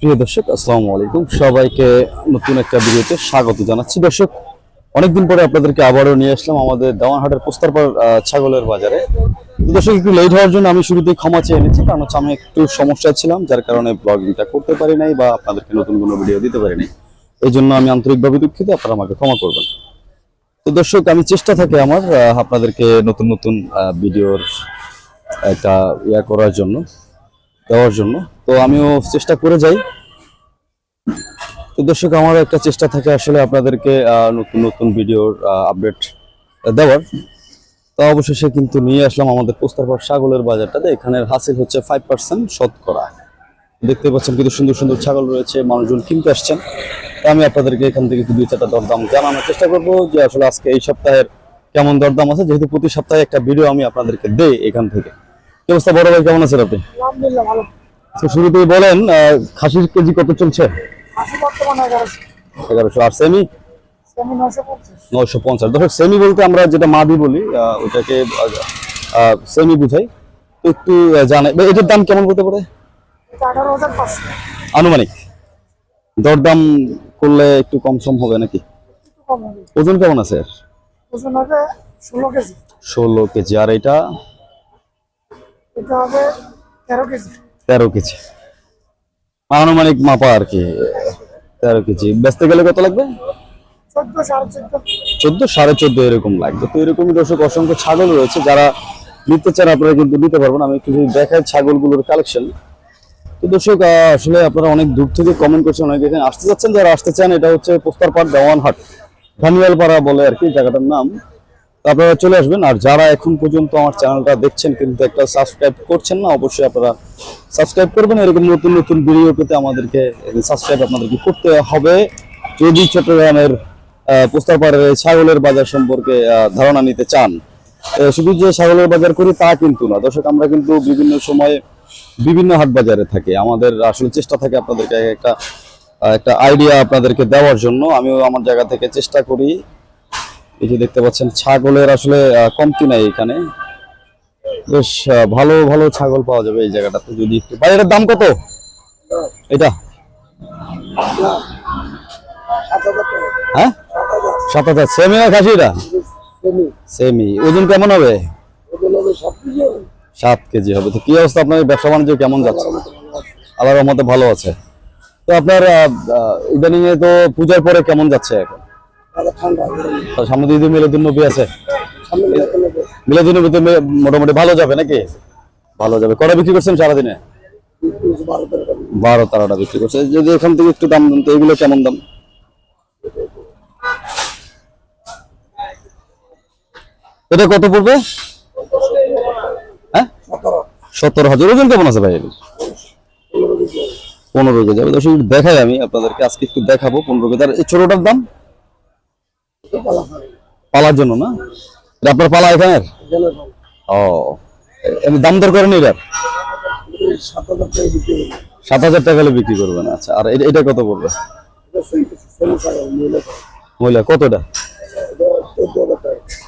প্রিয় দর্শক, আসসালামু আলাইকুম। সবাইকে নতুন একটা ভিডিওতে স্বাগত জানাচ্ছি। দর্শক, অনেকদিন পরে আপনাদেরকে আবারও নিয়ে আসলাম আমাদের দাওয়ানহাটের পোস্তারপাড় ছাগলের বাজারে। দর্শক, একটু লেট হওয়ার জন্য আমি শুরুতেই ক্ষমা চেয়ে নিচ্ছি, কারণ হচ্ছে আমি একটু সমস্যা ছিলাম, যার কারণে ব্লগিংটা করতে পারি নাই বা আপনাদেরকে নতুন কোনো ভিডিও দিতে পারি নাই। এই জন্য আমি আন্তরিকভাবে দুঃখিত, আপনারা আমাকে ক্ষমা করবেন। তো দর্শক, আমি চেষ্টা থাকি আমার আপনাদেরকে নতুন নতুন ভিডিওর একটা ইয়া করার জন্য। দেওয়ার জন্য। তো আমিও চেষ্টা করে যাই। তো দর্শক, আমার একটা চেষ্টা থাকে আসলে আপনাদেরকে নতুন নতুন ভিডিওর আপডেট দেওয়ার। তো অবশেষে কিন্তু নিয়ে আসলাম আমাদের পোস্তারপাড় ছাগলের বাজারটাতে। এখানের হাসিল হচ্ছে ফাইভ পার্সেন্ট শতকরা। দেখতে পাচ্ছেন কিন্তু সুন্দর সুন্দর ছাগল রয়েছে, মানুষজন কিনতে আসছেন। আমি আপনাদেরকে এখান থেকে দুই, চারটা দরদাম জানানোর চেষ্টা করব যে আসলে আজকে এই সপ্তাহের কেমন দরদাম আছে। যেহেতু প্রতি সপ্তাহে একটা ভিডিও আমি আপনাদেরকে দেই এখান থেকে। কি অবস্থা? বড় ভাই কেমন আছেন আপনি? তো শুরুতেই বলেন খাসির কেজি কত চলছে? এগারোশো। আর সেমি? পঞ্চাশ। নয়শো পঞ্চাশ। দেখো সেমি বলতে আমরা যেটা মাদি বলি ওটাকে সেমি বুঝাই। একটু জানে এটার দাম কেমন হতে পারে? আনুমানিক। দরদাম করলে একটু কম সম হবে নাকি? ওজন কেমন আছে এর? ওজন হবে ষোলো কেজি। ষোলো কেজি। আর এটা? এটা হবে তেরো কেজি। তেরো কেজি। আনুমানিক মাপা আর কি তেরো কেজি। বেচতে গেলে কত লাগবে? চোদ্দ সাড়ে চোদ্দ। এরকম লাগবে। তো এরকমই দর্শক অসংখ্য ছাগল রয়েছে যারা নিতে চান আপনারা কিন্তু নিতে পারবেন। আমি একটু দেখাই ছাগলগুলোর কালেকশন তো দর্শক আসলে আপনারা অনেক দূর থেকে কমেন্ট করছেন অনেকে এখানে আসতে যাচ্ছেন যারা আসতে চান এটা হচ্ছে পোস্তারপাড় দেওয়ানহাট। ধানিয়ালপাড়া বলে আর কি জায়গাটার নাম। আপনারা চলে আসবেন। আর যারা এখন পর্যন্ত আমার চ্যানেলটা দেখছেন, কিন্তু একটা সাবস্ক্রাইব করছেন না, অবশ্যই আপনারা সাবস্ক্রাইব করবেন। এরকম নতুন নতুন ভিডিও পেতে আমাদেরকে সাবস্ক্রাইব আপনাদেরকে করতে হবে। যদি চট্টগ্রামের পোস্তারপাড়ের ছাগলের বাজার সম্পর্কে ধারণা নিতে চান শুধু যে ছাগলের বাজার করি তা কিন্তু না। দর্শক, আমরা কিন্তু বিভিন্ন সময়ে বিভিন্ন হাট বাজারে থাকি। আমাদের আসলে চেষ্টা থাকে আপনাদেরকে একটা একটা আইডিয়া আপনাদেরকে দেওয়ার জন্য। আমিও আমার জায়গা থেকে চেষ্টা করি। এই যে দেখতে পাচ্ছেন ছাগলের আসলে কমতি নাই এখানে। বেশ ভালো ভালো ছাগল পাওয়া যাবে এই জায়গাটাতে যদি একটু। ভাই এটার দাম কত? এটা? হ্যাঁ? সাত হাজার। সেমি না খাসি এটা? সেমি। ওজন কেমন হবে? সাত কেজি হবে। তো কি অবস্থা আপনার ব্যবসা বাণিজ্য কেমন যাচ্ছে? আল্লাহর রহমতে ভালো আছে। তো আপনার ইদানিং এ তো পূজার পরে কেমন যাচ্ছে এখন? সামনে দিয়ে মিলাদুন নবী আছে? সামনে দেখতে নেবে মিলাদুন নবী তো মোটামুটি ভালো যাবে নাকি? ভালো যাবে। কটা বিক্রি করছেন সারাদিনে? বারো তেরো তেরোটা বিক্রি করছে। যদি এখান থেকে একটু দাম দেন তো এগুলো কেমন দাম? এটা কত পড়বে? হ্যাঁ? সতেরো। হাজার। ওজন কেমন আছে ভাই? পনেরো কেজি। কেজি। আমি দেখাই আমি আপনাদেরকে। আজকে একটু দেখাবো পনেরো কেজি। আর এই ছোটটার দাম? পালার জন্য না? এটা আপনার পালা এখানের? এখানে ও এমনি দাম দর করেন এটার সাত হাজার টাকা হলে বিক্রি করবেন আচ্ছা। আর এটা- কত পড়বে? মহিলা কতটা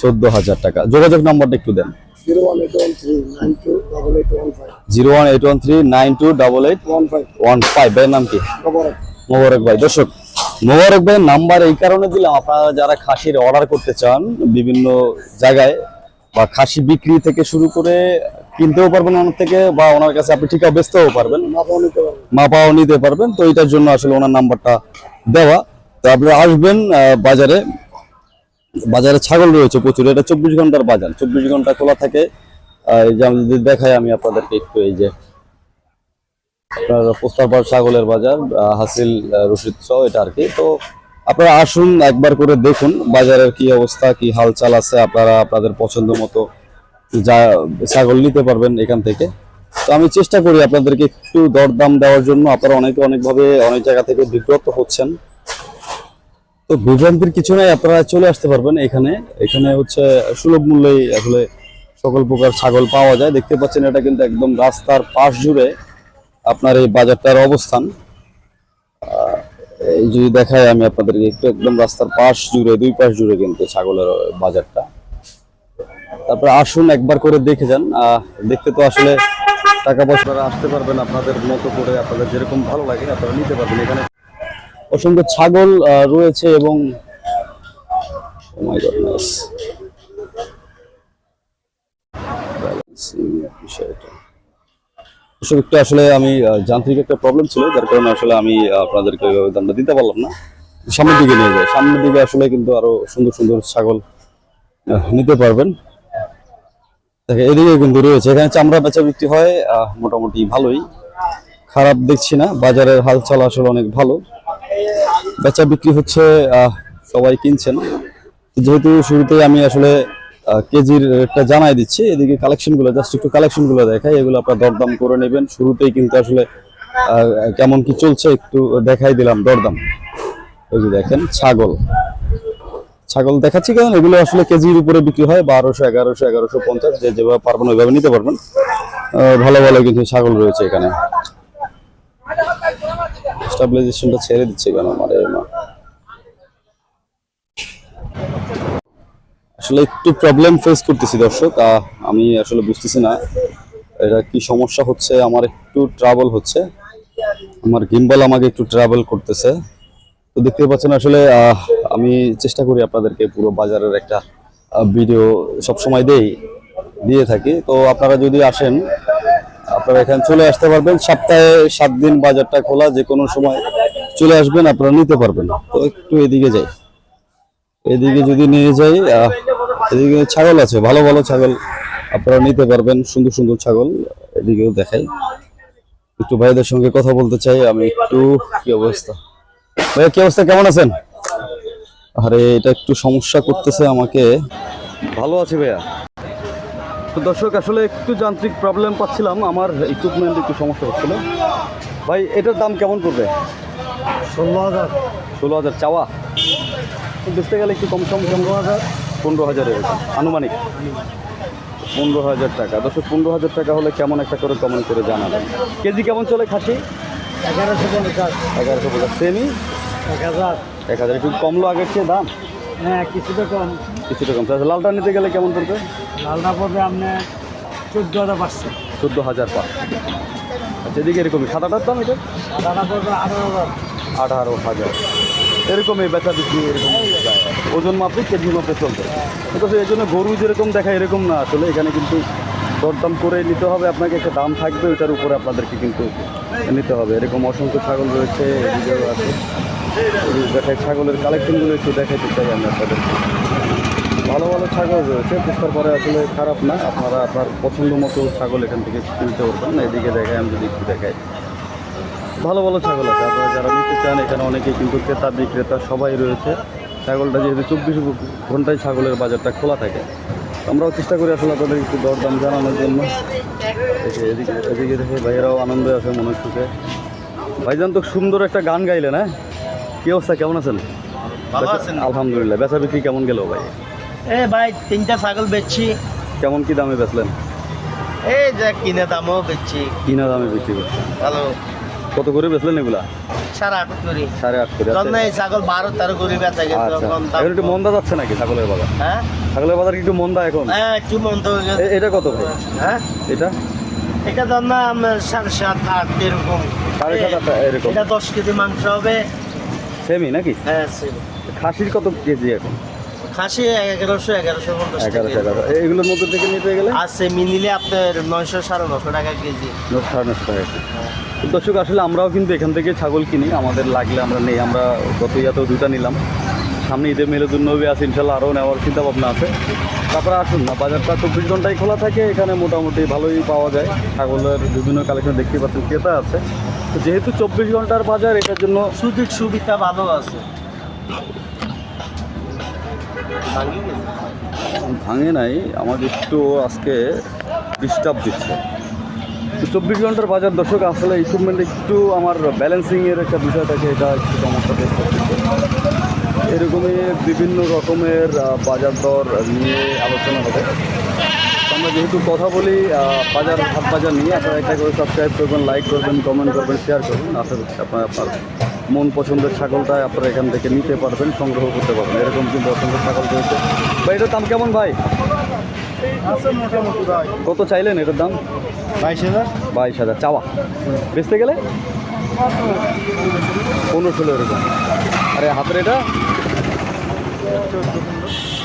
চোদ্দ হাজার টাকা। যোগাযোগ নাম্বারটা একটু দেন। Zero one eight one three nine two double eight one five. Zero one eight one three nine two double eight one five one five ভাইয়ের নাম কি? মোবারক ভাই। দর্শক মোবারক ভাই নাম্বার এই কারণে দিলাম। আপনারা যারা খাসির অর্ডার করতে চান বিভিন্ন জায়গায় বা খাসি বিক্রি থেকে শুরু করে কিনতেও পারবেন ওনার থেকে বা ওনার কাছে আপনি ঠিকা বেচতেও পারবেন। মাপাও নিতে পারবেন। মাপাও নিতে পারবেন। তো এটার জন্য আসলে ওনার নাম্বারটা দেওয়া। তো আপনি আসবেন বাজারে। বাজারে ছাগল রয়েছে প্রচুর। এটা চব্বিশ ঘণ্টার বাজার। চব্বিশ ঘণ্টা খোলা থাকে। এই যে আমি যদি দেখাই আমি আপনাদেরকে একটু এই যে আপনার পোস্তারপাড় ছাগলের বাজার হাসিল রশিদ সহ এটা আর কি। তো আপনারা আসুন, একবার করে দেখুন বাজারের কি অবস্থা, কি হালচাল আছে, আপনারা আপনাদের পছন্দ মতো যা ছাগল নিতে পারবেন এখান থেকে। তো আমি চেষ্টা করি আপনাদেরকে একটু দরদাম দেওয়ার জন্য। আপনারা অনেকে অনেকভাবে অনেক জায়গা থেকে বিব্রত হচ্ছেন। তো বিভ্রান্তির কিছু নাই, আপনারা চলে আসতে পারবেন এখানে। এখানে হচ্ছে সুলভ মূল্যেই আসলে সকল প্রকার ছাগল পাওয়া যায়। দেখতে পাচ্ছেন এটা কিন্তু একদম রাস্তার পাশ জুড়ে। আপনার এই বাজারটার অবস্থান। এই যদি দেখায় আমি আপনাদেরকে একটু একদম রাস্তার পাশ জুড়ে, দুই পাশ জুড়ে কিন্তু ছাগলের বাজারটা। তারপরে আসুন, একবার করে দেখে যান। দেখতে তো আসলে টাকা পয়সা আসতে পারবেন আপনাদের মতো করে আপনাদের যেরকম ভালো লাগে, আপনারা নিতে পারবেন এখানে। অসংখ্য ছাগল রয়েছে এবং Oh বিষয়টা। এসব একটু আসলে আমি যান্ত্রিক একটা প্রবলেম ছিল, যার কারণে আসলে আমি আপনাদেরকে ওইভাবে দামটা দিতে পারলাম না। সামনের দিকে নিয়ে যায় সামনের দিকে আসলে কিন্তু আরও সুন্দর সুন্দর ছাগল নিতে পারবেন। দেখে এদিকে কিন্তু রয়েছে। এখানে চামড়া বেচা বিক্রি হয় মোটামুটি ভালোই। খারাপ দেখছি না। বাজারের হালচাল আসলে অনেক ভালো। বেচা বিক্রি হচ্ছে সবাই কিনছেন। যেহেতু শুরুতে আমি আসলে কেজির রেটটা জানাই দিচ্ছি। এদিকে কালেকশনগুলো জাস্ট একটু কালেকশনগুলো দেখাই। এগুলো আপনার দরদাম করে নেবেন। শুরুতেই কিন্তু আসলে কেমন কি চলছে একটু দেখাই দিলাম দরদাম। ওই যে দেখেন, ছাগল। ছাগল দেখাচ্ছি কারণ এগুলো আসলে কেজির উপরে বিক্রি হয়, বারোশো, এগারোশো এগারোশো পঞ্চাশ, যে যেভাবে পারবেন ওইভাবে নিতে পারবেন। ভালো ভালো কিন্তু ছাগল রয়েছে এখানে। স্টাবিলাইজেশনটা ছেড়ে দিচ্ছে কেন? মানে আসলে একটু প্রবলেম ফেস করতেছি দর্শক আমি আসলে বুঝতেছি না, এটা কি সমস্যা হচ্ছে, আমার একটু ট্রাভেল হচ্ছে, আমার গিম্বল আমাকে একটু ট্রাভেল করতেছে। তো দেখতে পাচ্ছেন আসলে আমি চেষ্টা করি আপনাদেরকে পুরো বাজারের একটা ভিডিও সব সময় দেই, দিয়ে থাকি। তো আপনারা যদি আসেন, আপনারা এখানে চলে আসতে পারবেন, সপ্তাহে সাত দিন বাজারটা খোলা যে কোনো সময় চলে আসবেন, আপনারা নিতে পারবেন। তো একটু এদিকে যাই, এদিকে যদি নিয়ে যাই এদিকে ছাগল আছে ভালো ভালো ছাগল আপনারা নিতে পারবেন সুন্দর সুন্দর ছাগল। এদিকেও দেখাই। একটু ভাইদের সঙ্গে কথা বলতে চাই আমি একটু কি অবস্থা? ভাইয়া কি অবস্থা? কেমন আছেন? আরে এটা একটু সমস্যা করতেছে আমাকে। ভালো আছে ভাইয়া। তো দর্শক আসলে একটু যান্ত্রিক প্রবলেম পাচ্ছিলাম আমার ইকুইপমেন্ট একটু সমস্যা হচ্ছিল। ভাই এটার দাম কেমন পড়বে? ষোলো হাজার। ষোলো হাজার চাওয়া। বেচতে গেলে একটু কম সম পনেরো হাজার। পনেরো হাজার এরকম আনুমানিক। পনেরো হাজার টাকা। দর্শক পনেরো হাজার টাকা হলে কেমন একটা করে কমেন্ট করে জানাবেন। কেজি কেমন চলে খাসি? এগারোশো পঞ্চাশ। এগারোশো পঞ্চাশ। সেমি? এক হাজার। এক হাজার। একটু কমলো আগের চেয়ে দাম? হ্যাঁ কিছুটা কম। কিছুটা কম। তাহলে লালটা নিতে গেলে কেমন পড়বে? লালটা পড়বে আপনার চোদ্দ হাজার পাঁচশো। চোদ্দ হাজার পাঁচ আচ্ছা এদিকে এরকমই। সাদাটার দাম এটা? লালটা পড়বে আঠারো হাজার। আঠারো হাজার। এরকমই বেচা বিক্রি এরকম ওজন মাপে, কেজি মাপে চলবে। কিন্তু এই জন্য গরু যেরকম দেখা এরকম না। আসলে এখানে কিন্তু দরদাম করে নিতে হবে। আপনাকে একটা দাম থাকবে, ওইটার উপরে আপনাদেরকে কিন্তু নিতে হবে। এরকম অসংখ্য ছাগল রয়েছে এদিকেও আছে। ছাগলের কালেকশনগুলো একটু দেখাইতে চাই আমি আপনাদেরকে ভালো ভালো ছাগল রয়েছে। পুষ্পার পরে আসলে খারাপ না। আপনারা আপনার পছন্দ মতো ছাগল এখান থেকে কিনতে পারবেন। এদিকে দেখায়, আমি যদি একটু দেখাই। ভালো ভালো ছাগল আছে। আপনারা যারা নিতে চান এখানে অনেকেই কিন্তু ক্রেতা বিক্রেতা সবাই রয়েছে। ছাগলটা যেহেতু চব্বিশ ঘন্টায় ছাগলের বাজারটা খোলা থাকে। আমরাও চেষ্টা করি আসলে আপনাদের একটু দরদাম জানানোর জন্য। এদিকে এদিকে দেখে ভাইয়েরাও আনন্দে আছে মনে হচ্ছে ভাইজান তো সুন্দর একটা গান গাইলেন হ্যাঁ? কি অবস্থা? কেমন আছেন? আলহামদুলিল্লাহ। বেচা বিক্রি কেমন গেল ভাই? এ ভাই তিনটা ছাগল বেচছি। কেমন কি দামে বেচলেন? এই যে কিনে দামও বেচছি। কিনা দামে বিক্রি করছেন। ভালো। কত করে বেচলেন এগুলা? সাড়ে আট করি। সাড়ে আট করে যখন এই ছাগল বারো তেরো করে বেচা গেছে আচ্ছা। তখন এখন একটু মন্দা যাচ্ছে নাকি ছাগলের বাজার? হ্যাঁ? ছাগলের বাজার একটু মন্দা এখন? হ্যাঁ একটু গেছে। এটা কত হ্যাঁ? এটা? এটা দাম না আপনার সাড়ে সাত আট এরকম। সাড়ে সাত আট এরকম। এটা দশ কেজি মাংস হবে। সেমই নাকি? হ্যাঁ খাসির কত কেজি এখন? খাসি এগারোশো এগারোশো পঞ্চাশ এগুলোর মধ্যে থেকে নিতে গেলে? সেমি আপনার নয়শো সাড়ে নশো টাকা কেজি। সাড়ে নশো টাকা দর্শক, আসলে আমরাও কিন্তু এখান থেকে ছাগল কিনি, আমাদের লাগলে আমরা নেই, আমরা গত ইয়াতেও দুটা নিলাম। সামনে ঈদে মেলেদুন্নবী আছে, ইনশাল্লাহ আরও নেওয়ার চিন্তা ভাবনা আছে। তারপরে আসুন না, বাজারটা চব্বিশ ঘন্টায় খোলা থাকে, এখানে মোটামুটি ভালোই পাওয়া যায়। ছাগলের বিভিন্ন কালেকশন দেখতে পাচ্ছেন ক্রেতা আছে। তো যেহেতু চব্বিশ ঘণ্টার বাজার, এটার জন্য সুযোগ সুবিধা ভালো আছে। ভাঙে নাই আমাকে একটু আজকে ডিস্টার্ব দিচ্ছে। চব্বিশ ঘণ্টার বাজার দর্শক, আসলে ইকুইপমেন্ট একটু আমার ব্যালেন্সিংয়ের একটা বিষয় থাকে, এটা একটু সমস্যা ফেস এরকমই বিভিন্ন রকমের বাজার দর নিয়ে আলোচনা হবে। আমরা যেহেতু কথা বলি বাজার, হাট বাজার নিয়ে, আপনারা একটা করে সাবস্ক্রাইব করবেন লাইক করবেন কমেন্ট করবেন শেয়ার করবেন। আশা করছি আপনার আপনার মন পছন্দের ছাগলটা আপনারা এখান থেকে নিতে পারবেন, সংগ্রহ করতে পারবেন। এরকম কিন্তু অসংখ্য ছাগল রয়েছে। ভাই, এটার দাম কেমন, ভাই? কত চাইলেন এটার দাম? বাইশ হাজার। বাইশ হাজার চাওয়া। বেচতে গেলে? পনেরো ষোলো এরকম। আরে হাতের এটা?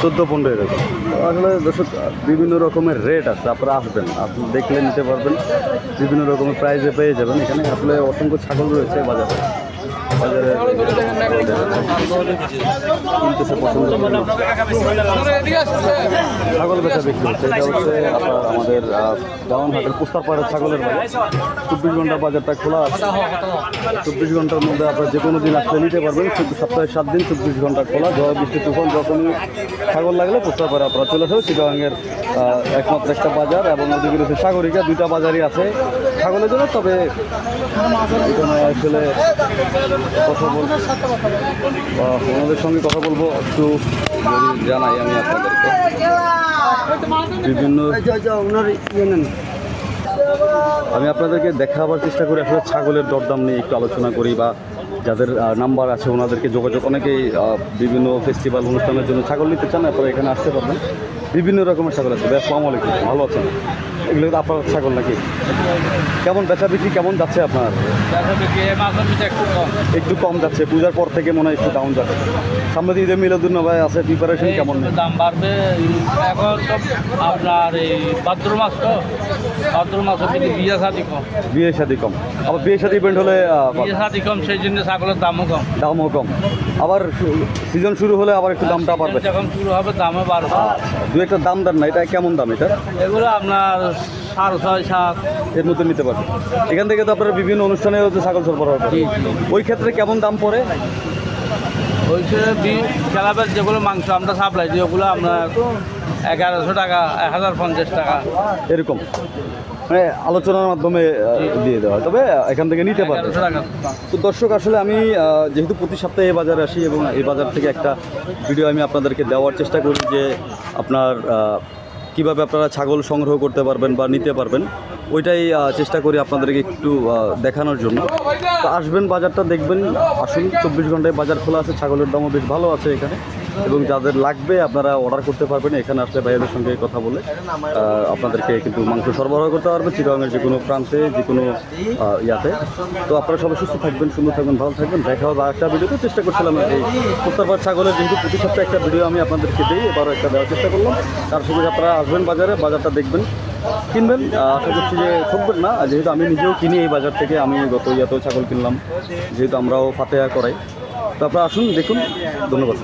চোদ্দ পনেরো এরকম। আসলে দর্শক বিভিন্ন রকমের রেট আছে আপনারা আসবেন। আপনি দেখলে নিতে পারবেন। বিভিন্ন রকমের প্রাইজে পেয়ে যাবেন। এখানে আসলে অসংখ্য ছাগল রয়েছে বাজারে বাজারে। ছাগল বেচা বিক্রি হচ্ছে। এটা হচ্ছে আমাদের দাউনহাটের পুস্তারপাড়ের ছাগলের বাজার চব্বিশ ঘণ্টা বাজারটা খোলা আছে চব্বিশ ঘণ্টার মধ্যে আপনার যে কোনো দিন আসলে নিতে পারবেন সপ্তাহে সাত দিন চব্বিশ ঘণ্টা খোলা ঝড় বৃষ্টি তুফান যখনই ছাগল লাগলে পুস্তারপাড়ে আপনারা চলে আসবে চিটাগাঙ্গের একমাত্র একটা বাজার এবং ওদিকে রয়েছে সাগরিকা দুইটা বাজারই আছে ছাগলের জন্য তবে আসলে কথা বলব ওনাদের সঙ্গে কথা বলব, একটু জানাই আমি আপনাদেরকে। বিভিন্ন আমি আপনাদেরকে দেখাবার চেষ্টা করি, আসলে ছাগলের দরদাম নিয়ে একটু আলোচনা করি, বা যাদের নাম্বার আছে ওনাদেরকে যোগাযোগ অনেকেই বিভিন্ন ফেস্টিভ্যাল অনুষ্ঠানের জন্য ছাগল নিতে চান, আপনারা এখানে আসতে পারবেন। বিভিন্ন রকমের ছাগল আছে। আসসালামু আলাইকুম। ভালো আছেন? এগুলো তো আপনার ছাগল নাকি? কেমন বেচা বিক্রি কেমন যাচ্ছে আপনার? একটু কম। যাচ্ছে পূজার পর থেকে মনে হয় একটু ডাউন যাচ্ছে। সামনে ঈদে মিলাদুন ভাই আছে প্রিপারেশন কেমন দাম বাড়বে। এখন সব আপনার এই ভাদ্র মাস তো। ভাদ্র মাস কিন্তু বিয়ে শাদি কম। বিয়ে শাদি কম। আবার বিয়ে শাদি ইভেন্ট হলে বিয়ে শাদি কম সেই জন্য ছাগলের দামও কম। দামও কম। আবার সিজন শুরু হলে আবার একটু দামটা বাড়বে। যখন শুরু হবে দামে বাড়বে। দু একটা দাম দেন না এটা কেমন দাম এটা? এগুলো আপনার সাড়ে ছয় সাত। এর মধ্যে নিতে পারবেন। এখান থেকে তো আপনারা বিভিন্ন অনুষ্ঠানে হচ্ছে ছাগল সরবরাহ ওই ক্ষেত্রে কেমন দাম পড়ে? ক্যালাবের যেগুলো মাংস আমরা সাপ্লাই দিই ওগুলো আপনার এগারোশো টাকা এক হাজার পঞ্চাশ টাকা। এরকম। মানে আলোচনার মাধ্যমে দিয়ে দেওয়া। তবে এখান থেকে নিতে টাকা তো দর্শক, আসলে আমি যেহেতু প্রতি সপ্তাহে এই বাজারে আসি এবং এই বাজার থেকে একটা ভিডিও আমি আপনাদেরকে দেওয়ার চেষ্টা করি যে আপনার কীভাবে আপনারা ছাগল সংগ্রহ করতে পারবেন বা নিতে পারবেন, ওইটাই চেষ্টা করি আপনাদেরকে একটু দেখানোর জন্য। তো আসবেন বাজারটা, দেখবেন, আসুন, চব্বিশ ঘন্টায় বাজার খোলা আছে, ছাগলের দামও বেশ ভালো আছে এখানে। এবং যাদের লাগবে আপনারা অর্ডার করতে পারবেন, এখানে আসলে ভাইয়াদের সঙ্গে কথা বলে আপনাদেরকে কিন্তু মাংস সরবরাহ করতে পারবে চিরঙের যে কোনো প্রান্তে, যে কোনো ইয়াতে। তো আপনারা সবাই সুস্থ থাকবেন, সুন্দর থাকবেন, ভালো থাকবেন। দেখা হবে একটা ভিডিওতে। চেষ্টা করছিলাম এই প্রত্যাবার ছাগলের যেহেতু প্রতি সপ্তাহে একটা ভিডিও আমি আপনাদেরকে দিই, এবারও একটা দেওয়ার চেষ্টা করলাম। তার সঙ্গে আপনারা আসবেন বাজারে, বাজারটা দেখবেন, কিনবেন। আশা করছি যে ঠকবেন না। যেহেতু আমি নিজেও কিনি এই বাজার থেকে, আমি গত ইয়াতেও ছাগল কিনলাম, যেহেতু আমরাও ফাতেহা করাই। তো আপনারা আসুন, দেখুন। ধন্যবাদ।